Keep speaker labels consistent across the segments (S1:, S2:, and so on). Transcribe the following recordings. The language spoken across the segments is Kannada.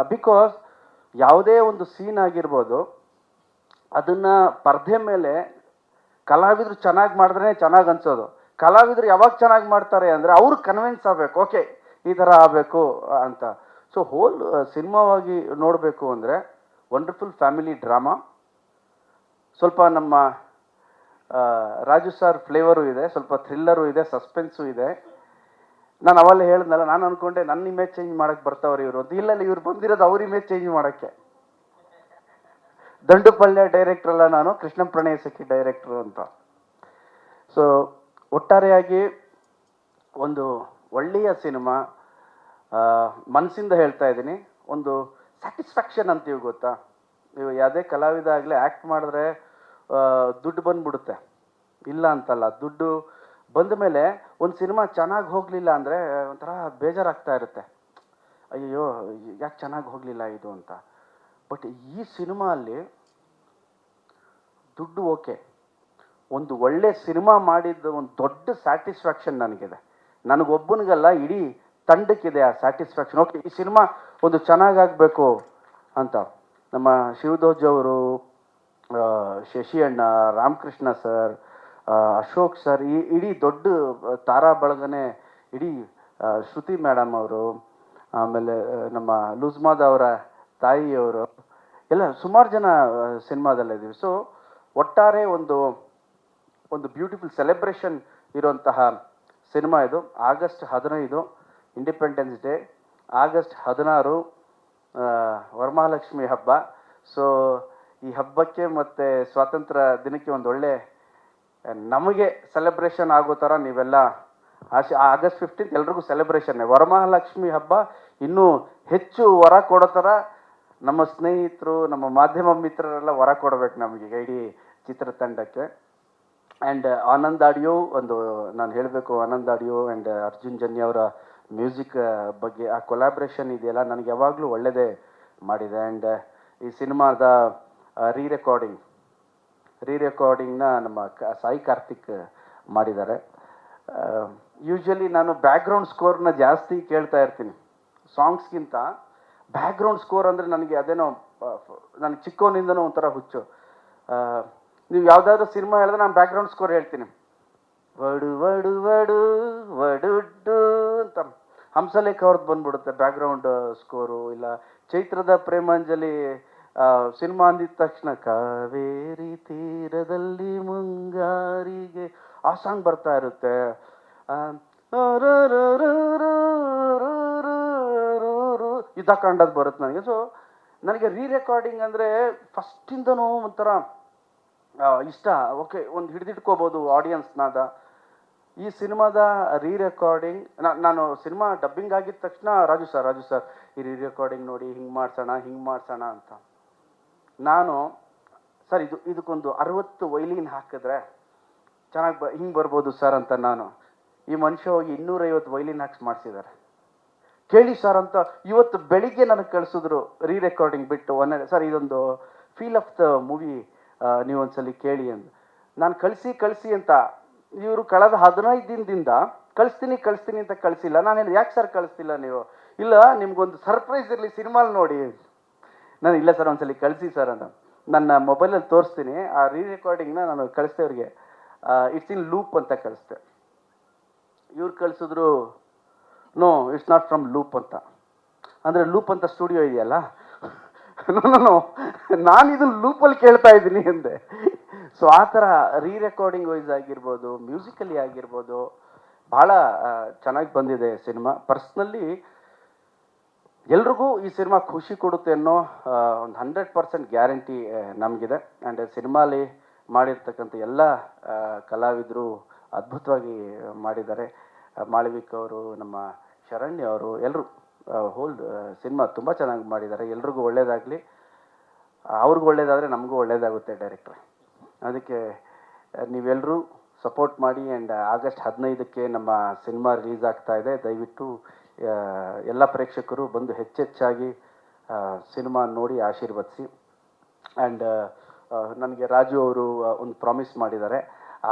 S1: ಆಗಲ್ಲ ಬಿಕಾಸ್ ಯಾವುದೇ ಒಂದು ಸೀನ್ ಆಗಿರ್ಬೋದು, ಅದನ್ನು ಪರ್ದೆ ಮೇಲೆ ಕಲಾವಿದರು ಚೆನ್ನಾಗಿ ಮಾಡಿದ್ರೆ ಚೆನ್ನಾಗಿ ಅನ್ಸೋದು. ಕಲಾವಿದರು ಯಾವಾಗ ಚೆನ್ನಾಗಿ ಮಾಡ್ತಾರೆ ಅಂದರೆ ಅವ್ರು ಕನ್ವಿನ್ಸ್ ಆಗಬೇಕು ಓಕೆ ಈ ಥರ ಆಗಬೇಕು, ಅಂತ. ಸೊ ಹೋಲ್ ಸಿನಿಮಾವಾಗಿ ನೋಡಬೇಕು ಅಂದರೆ ವಂಡರ್ಫುಲ್ ಫ್ಯಾಮಿಲಿ ಡ್ರಾಮಾ ಸ್ವಲ್ಪ ನಮ್ಮ ರಾಜು ಸರ್ ಫ್ಲೇವರು ಇದೆ, ಸ್ವಲ್ಪ ಥ್ರಿಲ್ಲರು ಇದೆ ಸಸ್ಪೆನ್ಸು ಇದೆ. ನಾನು ಅವಲ್ಲೇ ಹೇಳಿದ್ನಲ್ಲ, ನಾನು ಅನ್ಕೊಂಡೆ ನನ್ನ ಇಮೇಜ್ ಚೇಂಜ್ ಮಾಡಕ್ಕೆ ಬರ್ತಾವ್ರೆ ಇವರು ಅಂತ. ಇಲ್ಲ ಇವ್ರು ಬಂದಿರೋದು ಅವ್ರ ಇಮೇಜ್ ಚೇಂಜ್ ಮಾಡೋಕ್ಕೆ. ದಂಡುಪಲ್ಯ ಡೈರೆಕ್ಟರ್ ಅಲ್ಲ ನಾನು, ಕೃಷ್ಣ ಪ್ರಣಯ ಸಖಿ ಡೈರೆಕ್ಟ್ರು ಅಂತ. ಸೊ ಒಟ್ಟಾರೆಯಾಗಿ ಒಂದು ಒಳ್ಳೆಯ ಸಿನಿಮಾ ಮನಸ್ಸಿಂದ ಹೇಳ್ತಾ ಇದ್ದೀನಿ. ಒಂದು ಸ್ಯಾಟಿಸ್ಫ್ಯಾಕ್ಷನ್ ಅಂತೀವಿ ಗೊತ್ತಾ? ನೀವು ಯಾವುದೇ ಕಲಾವಿದ ಆಗಲಿ ಆ್ಯಕ್ಟ್ ಮಾಡಿದ್ರೆ ದುಡ್ಡು ಬಂದ್ಬಿಡುತ್ತೆ. ಇಲ್ಲ ಅಂತಲ್ಲ, ದುಡ್ಡು ಬಂದ ಮೇಲೆ ಒಂದು ಸಿನಿಮಾ ಚೆನ್ನಾಗಿ ಹೋಗಲಿಲ್ಲ ಅಂದರೆ ಒಂಥರ ಬೇಜಾರಾಗ್ತಾ ಇರುತ್ತೆ. ಅಯ್ಯೋ ಯಾಕೆ ಚೆನ್ನಾಗಿ ಹೋಗಲಿಲ್ಲ ಇದು ಅಂತ. ಬಟ್ ಈ ಸಿನಿಮಾ ಅಲ್ಲಿ ದುಡ್ಡು ಓಕೆ. ಒಂದು ಒಳ್ಳೆ ಸಿನಿಮಾ ಮಾಡಿದ್ದ ಒಂದು ದೊಡ್ಡ ಸ್ಯಾಟಿಸ್ಫ್ಯಾಕ್ಷನ್ ನನಗಿದೆ. ನನಗೊಬ್ಬನಿಗಲ್ಲ, ಇಡೀ ತಂಡಕ್ಕಿದೆ ಆ ಸ್ಯಾಟಿಸ್ಫ್ಯಾಕ್ಷನ್. ಓಕೆ, ಈ ಸಿನಿಮಾ ಒಂದು ಚೆನ್ನಾಗಾಗಬೇಕು ಅಂತ. ನಮ್ಮ ಶಿವದೋಜ್ ಅವರು ಶಶಿ ಅಣ್ಣ ರಾಮಕೃಷ್ಣ ಸರ್ ಅಶೋಕ್ ಸರ್, ಈ ಇಡೀ ದೊಡ್ಡ ತಾರಾ ಬಳಗನೆ ಇಡೀ ಶ್ರುತಿ ಮೇಡಮ್ ಅವರು, ಆಮೇಲೆ ನಮ್ಮ ಲುಜ್ಮಾದ್ ಅವರ ತಾಯಿಯವರು, ಎಲ್ಲ ಸುಮಾರು ಜನ ಸಿನಿಮಾದಲ್ಲಿದ್ದೀವಿ ಸೊ ಒಟ್ಟಾರೆ ಒಂದು ಒಂದು ಬ್ಯೂಟಿಫುಲ್ ಸೆಲೆಬ್ರೇಷನ್ ಇರುವಂತಹ ಸಿನಿಮಾ ಇದು. ಆಗಸ್ಟ್ ಹದಿನೈದು ಇಂಡಿಪೆಂಡೆನ್ಸ್ ಡೇ ಆಗಸ್ಟ್ ಹದಿನಾರು ವರಮಹಾಲಕ್ಷ್ಮಿ ಹಬ್ಬ. ಸೊ ಈ ಹಬ್ಬಕ್ಕೆ ಮತ್ತು ಸ್ವಾತಂತ್ರ್ಯ ದಿನಕ್ಕೆ ಒಂದು ಒಳ್ಳೆ ನಮಗೆ ಸೆಲೆಬ್ರೇಷನ್ ಆಗೋ ಥರ ನೀವೆಲ್ಲ ಆಶೆ ಆಗಸ್ಟ್ ಫಿಫ್ಟೀನ್ತ್ ಎಲ್ರಿಗೂ ಸೆಲೆಬ್ರೇಷನ್ನೇ ವರಮಹಾಲಕ್ಷ್ಮಿ ಹಬ್ಬ ಇನ್ನೂ ಹೆಚ್ಚು ವರ ಕೊಡೋ ಥರ ನಮ್ಮ ಸ್ನೇಹಿತರು, ನಮ್ಮ ಮಾಧ್ಯಮ ಮಿತ್ರರೆಲ್ಲ ವರ ಕೊಡಬೇಕು ನಮಗೆ ಇಡೀ ಚಿತ್ರತಂಡಕ್ಕೆ. ಆ್ಯಂಡ್ ಆನಂದ್ ಆಡಿಯೋ ಒಂದು ನಾನು ಹೇಳಬೇಕು, ಆನಂದ್ ಆಡಿಯೋ ಆ್ಯಂಡ್ ಅರ್ಜುನ್ ಜನ್ಯ ಅವರ ಮ್ಯೂಸಿಕ್ ಬಗ್ಗೆ ಆ ಕೊಲಾಬ್ರೇಷನ್ ಇದೆಯಲ್ಲ, ನನಗೆ ಯಾವಾಗಲೂ ಒಳ್ಳೆಯದೇ ಮಾಡಿದೆ. ಆ್ಯಂಡ್ ಈ ಸಿನಿಮಾದ ರೀ ರೆಕಾರ್ಡಿಂಗ್ ರೀ ರೆಕಾರ್ಡಿಂಗ್ನ ನಮ್ಮ ಸಾಯಿ ಕಾರ್ತಿಕ್ ಮಾಡಿದ್ದಾರೆ. ಯೂಶ್ವಲಿ ನಾನು ಬ್ಯಾಕ್ಗ್ರೌಂಡ್ ಸ್ಕೋರ್ನ ಜಾಸ್ತಿ ಕೇಳ್ತಾ ಇರ್ತೀನಿ. ಸಾಂಗ್ಸ್ಗಿಂತ ಬ್ಯಾಕ್ಗ್ರೌಂಡ್ ಸ್ಕೋರ್ ಅಂದರೆ ನನಗೆ ಅದೇನೋ ನನಗೆ ಚಿಕ್ಕವನಿಂದನೂ ಒಂಥರ ಹುಚ್ಚು. ನೀವು ಯಾವುದಾದ್ರೂ ಸಿನಿಮಾ ಹೇಳಿದ್ರೆ ನಾನು ಬ್ಯಾಕ್ಗ್ರೌಂಡ್ ಸ್ಕೋರ್ ಹೇಳ್ತೀನಿ. ವಡು ವಡು ವಡು, ವಡುಡ್ಡು ಅಂತ. ಹಂಸಲೇಖ ಅವ್ರದ್ದು ಬಂದ್ಬಿಡುತ್ತೆ ಬ್ಯಾಕ್ಗ್ರೌಂಡ್ ಸ್ಕೋರು ಇಲ್ಲ ಚೈತ್ರದ ಪ್ರೇಮಾಂಜಲಿ ಸಿನಿಮಾ ಅಂದಿದ ತಕ್ಷಣ ಕಾವೇರಿ ತೀರದಲ್ಲಿ ಮುಂಗಾರಿಗೆ ಆ ಸಾಂಗ್ ಬರ್ತಾ ಇರುತ್ತೆ. ಆ, ಯುದ್ಧಕಾಂಡದ್ ಬರುತ್ತೆ ನನಗೆ ಸೊ ನನಗೆ ರೀ ರೆಕಾರ್ಡಿಂಗ್ ಅಂದರೆ ಫಸ್ಟಿಂದನೂ ಒಂಥರ ಇಷ್ಟ ಓಕೆ ಒಂದು ಹಿಡಿದಿಟ್ಕೋಬೋದು ಆಡಿಯನ್ಸ್ನಾದ ಈ ಸಿನಿಮಾದ ರೀ ರೆಕಾರ್ಡಿಂಗ್ ನಾನು ಸಿನಿಮಾ ಡಬ್ಬಿಂಗ್ ಆಗಿದ ತಕ್ಷಣ ರಾಜು ಸರ್ ರಾಜು ಸರ್ ಈ ರೀ ರೆಕಾರ್ಡಿಂಗ್ ನೋಡಿ ಹಿಂಗೆ ಮಾಡ್ಸೋಣ ಹಿಂಗೆ ಮಾಡ್ಸೋಣ ಅಂತ ನಾನು, ಸರ್, ಇದು, ಇದಕ್ಕೊಂದು ಅರವತ್ತು ವೈಲಿನ್ ಹಾಕಿದ್ರೆ ಚೆನ್ನಾಗಿ ಬ, ಹಿಂಗೆ ಬರ್ಬೋದು ಸರ್ ಅಂತ ನಾನು. ಈ ಮನುಷ್ಯ ಹೋಗಿ ಇನ್ನೂರೈವತ್ತು ವೈಲಿನ್ ಹಾಕ್ಸ್ ಮಾಡಿಸಿದ್ದಾರೆ. ಕೇಳಿ ಸರ್ ಅಂತ ಇವತ್ತು ಬೆಳಿಗ್ಗೆ ನನಗೆ ಕಳಿಸಿದ್ರು ರೀ ರೆಕಾರ್ಡಿಂಗ್ ಬಿಟ್ಟು ಒನ್ ಸರ್, ಇದೊಂದು ಫೀಲ್ ಆಫ್ ದ ಮೂವಿ ನೀವು ಒಂದ್ಸಲಿ ಕೇಳಿ ಅಂತ. ನಾನು ಕಳಿಸಿ ಕಳಿಸಿ ಅಂತ. ಇವರು ಕಳೆದ ಹದಿನೈದು ದಿನದಿಂದ ಕಳಿಸ್ತೀನಿ ಕಳಿಸ್ತೀನಿ ಅಂತ ಕಳಿಸಿಲ್ಲ. ನಾನು ಯಾಕೆ ಸರ್ ಕಳಿಸ್ತಿಲ್ಲ ನೀವು? ಇಲ್ಲ, ನಿಮ್ಗೊಂದು ಸರ್ಪ್ರೈಸ್ ಇರಲಿ, ಸಿನಿಮಾಲ್ ನೋಡಿ ನಾನು ಇಲ್ಲ ಸರ್, ಒಂದ್ಸಲಿ ಕಳಿಸಿ ಸರ್ ಅಂತ. ನನ್ನ ಮೊಬೈಲಲ್ಲಿ ತೋರಿಸ್ತೀನಿ, ಆ ರೀ ರೆಕಾರ್ಡಿಂಗ್ನ ನಾನು ಕಳಿಸ್ದೆ ಅವ್ರಿಗೆ. ಇಟ್ಸ್ ಇನ್ ಲೂಪ್ ಅಂತ ಕಳಿಸ್ದೆ ಇವ್ರು ಕಳಿಸಿದ್ರು no it's not from loop ಅಂತ. ಅಂದರೆ ಲೂಪ್ ಅಂತ ಸ್ಟುಡಿಯೋ ಇದೆಯಲ್ಲ? ನೋ ನೋ ನೋ ನಾನು ಇದು ಲೂಪಲ್ಲಿ ಕೇಳ್ತಾ ಇದ್ದೀನಿ ಅಂದೆ. ಸೊ ಆ ಥರ ರೀ ರೆಕಾರ್ಡಿಂಗ್ ವೈಸ್ ಆಗಿರ್ಬೋದು ಮ್ಯೂಸಿಕಲಿ ಆಗಿರ್ಬೋದು, ಭಾಳ ಚೆನ್ನಾಗಿ ಬಂದಿದೆ ಸಿನಿಮಾ. ಪರ್ಸ್ನಲಿ ಎಲ್ರಿಗೂ ಈ ಸಿನಿಮಾ ಖುಷಿ ಕೊಡುತ್ತೆ ಅನ್ನೋ ಒಂದು ಹಂಡ್ರೆಡ್ ಪರ್ಸೆಂಟ್ ಗ್ಯಾರಂಟಿ ನಮಗಿದೆ. ಆ್ಯಂಡ್ ಸಿನಿಮಾಲಿ ಮಾಡಿರ್ತಕ್ಕಂಥ ಎಲ್ಲ ಕಲಾವಿದರು ಅದ್ಭುತವಾಗಿ ಮಾಡಿದ್ದಾರೆ. ಮಾಳವಿಕ್ ಅವರು, ನಮ್ಮ ಶರಣ್ಯ ಅವರು ಎಲ್ಲರೂ ಹೋಲ್ ಸಿನಿಮಾ ತುಂಬ ಚೆನ್ನಾಗಿ ಮಾಡಿದ್ದಾರೆ. ಎಲ್ರಿಗೂ ಒಳ್ಳೇದಾಗಲಿ. ಅವ್ರಿಗೂ ಒಳ್ಳೇದಾದರೆ ನಮಗೂ ಒಳ್ಳೇದಾಗುತ್ತೆ ಡೈರೆಕ್ಟ್ರೆ. ಅದಕ್ಕೆ ನೀವೆಲ್ಲರೂ ಸಪೋರ್ಟ್ ಮಾಡಿ. ಆ್ಯಂಡ್ ಆಗಸ್ಟ್ ಹದಿನೈದಕ್ಕೆ ನಮ್ಮ ಸಿನಿಮಾ ರಿಲೀಸ್ ಆಗ್ತಾ ಇದೆ. ದಯವಿಟ್ಟು ಎಲ್ಲ ಪ್ರೇಕ್ಷಕರು ಬಂದು ಹೆಚ್ಚೆಚ್ಚಾಗಿ ಸಿನಿಮಾ ನೋಡಿ ಆಶೀರ್ವದಿಸಿ. ಆ್ಯಂಡ್ ನನಗೆ ರಾಜು ಅವರು ಒಂದು ಪ್ರಾಮಿಸ್ ಮಾಡಿದ್ದಾರೆ.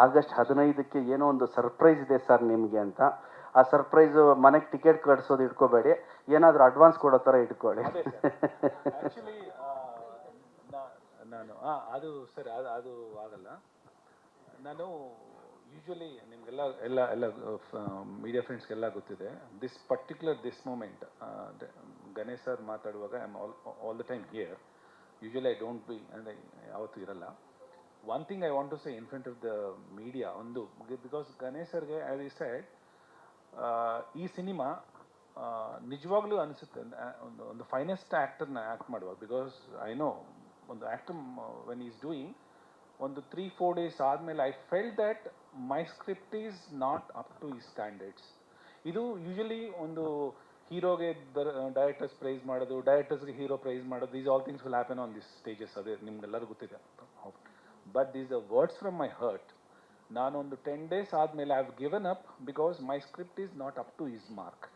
S1: ಆಗಸ್ಟ್ ಹದಿನೈದಕ್ಕೆ ಏನೋ ಒಂದು ಸರ್ಪ್ರೈಸ್ ಇದೆ ಸರ್ ನಿಮಗೆ ಅಂತ. ಆ ಸರ್ಪ್ರೈಸ್ ಮನೆಗೆ ಟಿಕೆಟ್ ಕಟ್ಸೋದು ಇಟ್ಕೋಬೇಡಿ. ಏನಾದರೂ ಅಡ್ವಾನ್ಸ್ ಕೊಡೋ ಥರ ಇಟ್ಕೊಳ್ಳಿ.
S2: ನಾನು ಅದು ಸರಿ ಅದು ಆಗಲ್ಲ. ನಾನು ಯೂಶ್ವಲಿ ನಿಮಗೆಲ್ಲ ಎಲ್ಲ ಎಲ್ಲ ಮೀಡಿಯಾ ಫ್ರೆಂಡ್ಸ್ಗೆಲ್ಲ ಗೊತ್ತಿದೆ. This particular this moment Ganesh sir ಮಾತಾಡುವಾಗ I am all all the time here usually I don't be ಅಂದರೆ ಯಾವತ್ತೂ ಇರಲ್ಲ. One thing I want to say in front of the media ಒಂದು ಬಿಕಾಸ್ ಗಣೇಶ್ ಸರ್ಗೆ ಐ ಸೈಡ್ ಈ ಸಿನಿಮಾ ನಿಜವಾಗ್ಲೂ ಅನಿಸುತ್ತೆ. ಒಂದು ಒಂದು ಫೈನೆಸ್ಟ್ ಆ್ಯಕ್ಟರ್ನ ಆ್ಯಕ್ಟ್ ಮಾಡುವಾಗ ಬಿಕಾಸ್ ಐ ನೋ ಒಂದು ಆ್ಯಕ್ಟರ್ ವೆನ್ ಈಸ್ ಡೂಯಿಂಗ್ ಒಂದು ತ್ರೀ ಫೋರ್ ಡೇಸ್ ಆದಮೇಲೆ I felt that my script is not up to ಈ ಸ್ಟ್ಯಾಂಡರ್ಡ್ಸ್ ಇದು ಯೂಶಲಿ ಒಂದು ಹೀರೋಗೆ ಡೈರೆಕ್ಟರ್ಸ್ ಪ್ರೈಸ್ ಮಾಡೋದು ಡೈರೆಕ್ಟರ್ಸ್ಗೆ ಹೀರೋ ಪ್ರೈಸ್ ಮಾಡೋದು is all things will happen on this stages ಅದೇ ನಿಮ್ಗೆಲ್ಲರೂ ಗೊತ್ತಿದೆ but these a words from my heart ನಾನೊಂದು ಟೆನ್ ಡೇಸ್ ಆದಮೇಲೆ I have given up because my script is not up to is mark